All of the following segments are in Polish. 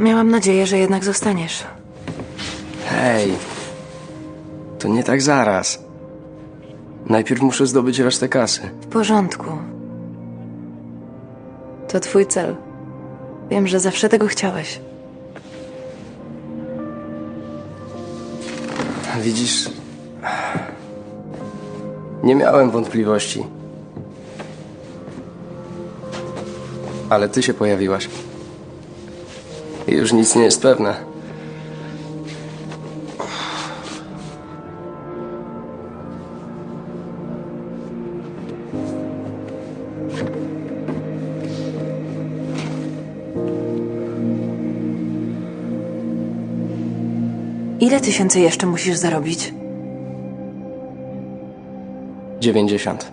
Miałam nadzieję, że jednak zostaniesz. Hej, to nie tak zaraz. Najpierw muszę zdobyć resztę kasy. W porządku. To twój cel. Wiem, że zawsze tego chciałeś. Widzisz, nie miałem wątpliwości. Ale ty się pojawiłaś. Już nic nie jest pewne. Ile tysięcy jeszcze musisz zarobić? 90.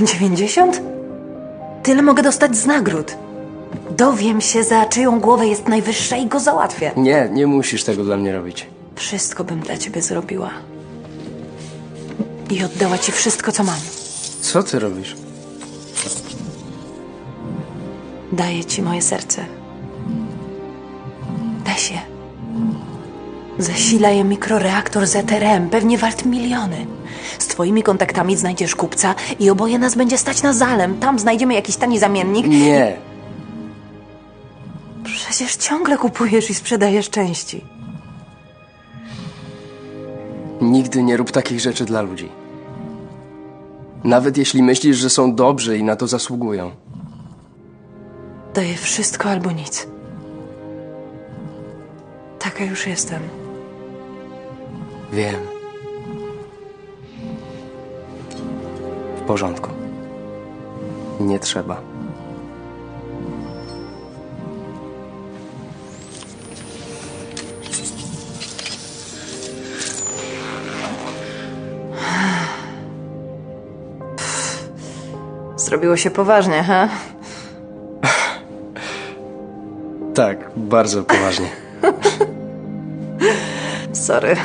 90? Tyle mogę dostać z nagród. Dowiem się, za czyją głowę jest najwyższa i go załatwię. Nie, nie musisz tego dla mnie robić. Wszystko bym dla ciebie zrobiła. I oddała ci wszystko, co mam. Co ty robisz? Daję ci moje serce. Weź je. Zasila je mikroreaktor ZRM, pewnie wart miliony. Z twoimi kontaktami znajdziesz kupca i oboje nas będzie stać na zalem. Tam znajdziemy jakiś tani zamiennik. Nie. Przecież ciągle kupujesz i sprzedajesz części. Nigdy nie rób takich rzeczy dla ludzi. Nawet jeśli myślisz, że są dobrzy i na to zasługują. Daję wszystko albo nic. Taka już jestem. Wiem. W porządku. Nie trzeba. Zrobiło się poważnie, ha? Tak, bardzo poważnie. Sorry.